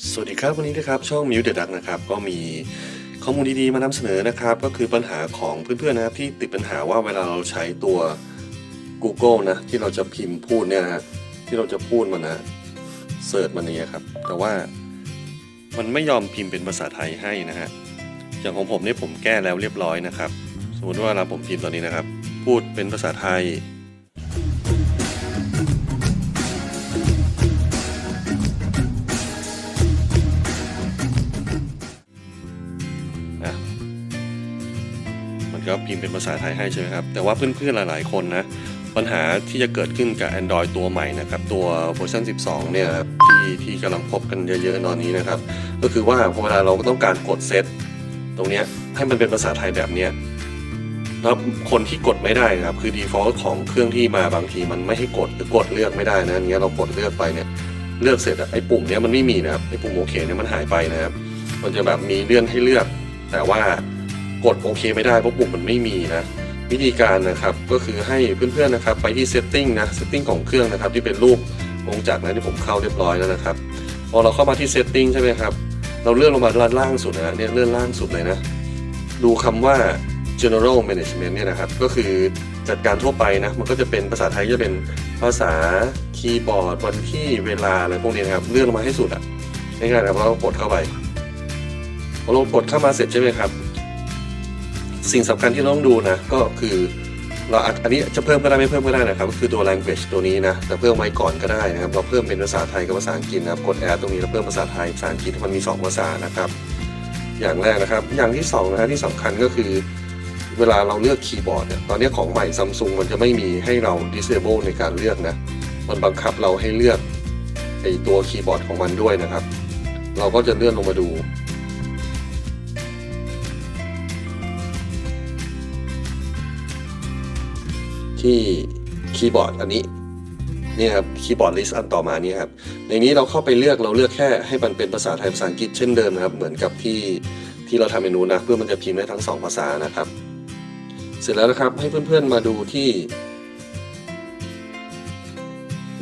สวัสดีครับวันนี้นะครับช่องมิวเดดักนะครับก็มีข้อมูลดีๆมานำเสนอนะครับ ก็คือปัญหาของเพื่อนๆนะครับที่ติดปัญหาว่าเวลาเราใช้ตัว Google นะที่เราจะพิมพ์พูดเนี่ยนะฮะที่เราจะพูดมันนะเสิร์ชมันนี้ครับ แต่ว่ามันไม่ยอมพิมพ์เป็นภาษาไทยให้นะฮะอย่างของผมเนี่ยผมแก้แล้วเรียบร้อยนะครับ สมมติว่าเราผมพิมพ์ตอนนี้นะครับ พูดเป็นภาษาไทย ก็พิมพ์เป็นภาษาไทยให้ใช่ไหมครับ แต่ว่าเพื่อนๆ หลายๆ คนนะ ปัญหาที่จะเกิดขึ้นกับ Android ตัวใหม่นะครับ ตัวเวอร์ชัน12 เนี่ยครับที่ที่กำลังพบกันเยอะๆ ตอนนี้นะครับ ก็คือว่าพอเวลาเราต้องการกดเซตตรงนี้ให้มันเป็นภาษาไทยแบบเนี้ยแล้วคนที่กดไม่ได้นะครับ คือ default ของเครื่องที่มาบางทีมันไม่ให้กดหรือกดเลือกไม่ได้นะอย่างเงี้ยเรากดเลือกไปเนี่ยเลือกเสร็จไอ้ปุ่มเนี้ยมันไม่มีนะครับไอ้ปุ่มโอเคเนี่ยมันหายไปนะครับ มันจะแบบมีเลื่อนให้เลือก แต่ว่า กดโอเคไม่ได้เพราะปุ่มมันไม่มีนะวิธีการนะครับก็คือให้เพื่อนๆนะครับไปที่ setting นะ setting ของเครื่องนะครับที่เป็นรูปวงจักรนะที่ผมเข้าเรียบร้อยแล้วนะครับพอเราเข้ามาที่ setting ใช่ไหมครับเราเลื่อนลงมาด้านล่างสุดนะเนี่ยเลื่อนล่างสุดเลยนะดูคำว่า general management เนี่ยนะครับก็คือจัดการทั่วไปนะมันก็จะเป็นภาษาไทยจะเป็นภาษาคีย์บอร์ดวันที่เวลาอะไรพวกนี้นะครับเลื่อนลงมาให้สุดอะง่ายๆนะครับเรากดเข้าไปพอเรากดเข้ามาเสร็จใช่ไหมครับ สิ่งสำคัญที่เราต้องดูนะ ก็คือเราอันนี้จะเพิ่มก็ได้ไม่เพิ่มก็ได้นะครับก็คือตัว language ตัวนี้นะแต่เพิ่มไว้ก่อนก็ได้นะครับเราเพิ่มเป็นภาษาไทยกับภาษาอังกฤษนะครับกด add ตรงนี้แล้วเพิ่มภาษาไทยภาษาอังกฤษมันมี 2 ภาษานะครับ อย่างแรกนะครับ อย่างที่2นะฮะที่สำคัญก็คือ เวลาเราเลือกคีย์บอร์ดเนี่ยตอนนี้ของใหม่ซัมซุงมันจะไม่มีให้เรา disable ในการเลือกนะมันบังคับเราให้เลือกไอตัวคีย์บอร์ดของมันด้วยนะครับ เราก็จะเลื่อนลงมาดู ที่คีย์บอร์ดอันนี้นี่ครับคีย์บอร์ดลิสต์อันต่อมานี่ครับในนี้เราเข้าไปเลือกเราเลือกแค่ให้มันเป็นภาษาไทยภาษาอังกฤษเช่นเดิมนะครับ เหมือนกับที่ที่เราทำเมนูนะเพื่อมันจะพิมพ์ได้ทั้งสองภาษานะครับ เสร็จแล้วนะครับให้เพื่อนๆมาดูที่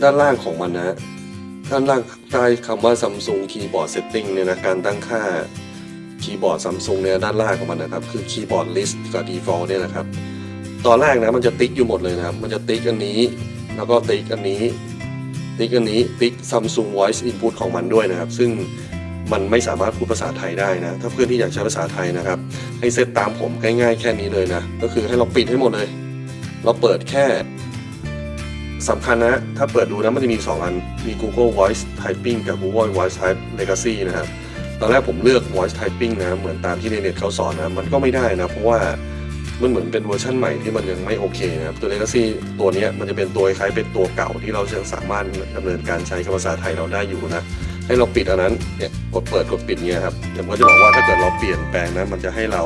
ด้านล่างของมันนะด้านล่างใต้คำว่า Samsung Keyboard Setting เนี่ยนะการตั้งค่าคีย์บอร์ด Samsung เนี่ยด้านล่างของมันนะครับ คือคีย์บอร์ด list กับ default เนี่ยนะครับ ตอนแรกนะมันจะติ๊กอยู่หมดเลยนะครับ มันจะติ๊กอันนี้ แล้วก็ติ๊กอันนี้ ติ๊กอันนี้ ติ๊ก Samsung Voice Input ของมันด้วยนะครับ ซึ่งมันไม่สามารถพูดภาษาไทยได้นะ ถ้าเพื่อนที่อยากใช้ภาษาไทยนะครับ ให้เซตตามผมง่ายๆแค่นี้เลยนะ ก็คือให้เราปิดให้หมดเลย เราเปิดแค่สำคัญนะ ถ้าเปิดดูนะมันจะมี 2 อัน มี Google Voice Typing กับ Google Voice Type Legacy นะครับ ตอนแรกผมเลือก Voice Typing นะ เหมือนตามที่ในเน็ตเขาสอนนะ มันก็ไม่ได้นะ เพราะว่า มันเหมือนเป็นเวอร์ชันใหม่ที่มันยังไม่โอเคนะครับ ตัว Legacy ตัวนี้มันจะเป็นตัวคล้ายเป็นตัวเก่าที่เรายังสามารถดำเนินการใช้ภาษาไทยเราได้อยู่นะ ให้เราปิดอันนั้นเนี่ยกดเปิดกดปิดเงี้ยครับเดี๋ยวมันก็จะบอกว่าถ้าเกิดเราเปลี่ยนแปลงนะมันจะให้เรา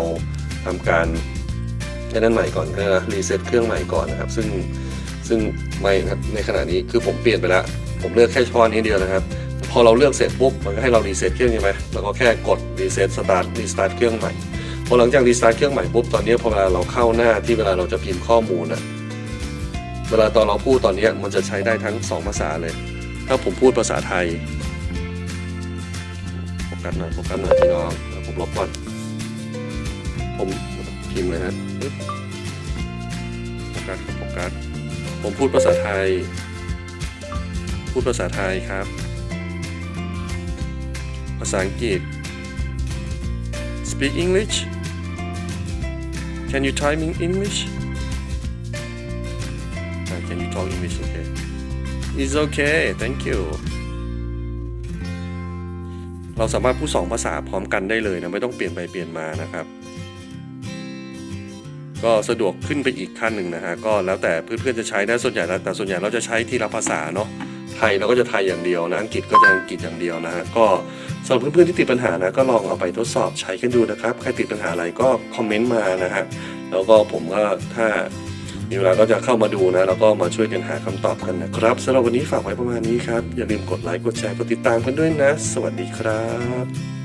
ทำการแค่นั้นใหม่ก่อนนะรีเซ็ตเครื่องใหม่ก่อนนะครับ ซึ่งซึ่งไม่ครับในขณะนี้คือผมเปลี่ยนไปแล้วผมเลือกแค่ช้อนนี้เดียวนะครับ พอเราเลือกเสร็จปุ๊บมันก็ให้เรารีเซ็ตเครื่องใช่ไหมเราก็แค่กดรีเซ็ตสตาร์ทรีสตาร์ทเครื่องใหม่ พอหลังจากรีสตาร์ทเครื่องใหม่ปุ๊บตอนนี้พอเวลาเราเข้าหน้าที่เวลาเราจะพิมพ์ข้อมูลอะเวลาตอนเราพูดตอนนี้มันจะใช้ได้ทั้งสองภาษาเลย ถ้าผมพูดภาษาไทยโฟกัสหน่อยโฟกัสหน่อยพี่น้องผมลบก่อน ผมพิมพ์เลยฮะโฟกัสครับโฟกัสผมพูดภาษาไทย พูดภาษาไทยครับ ภาษาอังกฤษ Speak English Can you type in English Uh, Can you talk English okay It's okay thank you เราสามารถพูดสองภาษาพร้อมกันได้เลยนะ ไม่ต้องเปลี่ยนไปเปลี่ยนมานะครับ ก็สะดวกขึ้นไปอีกขั้นหนึ่งนะฮะ ก็แล้วแต่เพื่อนๆจะใช้นะ ส่วนใหญ่แล้วแต่ส่วนใหญ่เราจะใช้ทีละภาษาเนาะ ไทยเราก็จะไทยอย่างเดียวนะ อังกฤษก็จะอังกฤษอย่างเดียวนะฮะ ก็ ส่วนเพื่อนๆที่ติดปัญหานะก็ลองเอาไปทดสอบใช้กันดูนะครับ ใครติดปัญหาอะไรก็คอมเมนต์มานะฮะแล้วก็ผมก็ถ้ามีเวลาก็จะเข้ามาดูนะแล้วก็มาช่วยกันหาคำตอบกันนะครับสำหรับวันนี้ฝากไว้ประมาณนี้ครับ อย่าลืมกดไลค์กดแชร์กดติดตามกันด้วยนะ สวัสดีครับ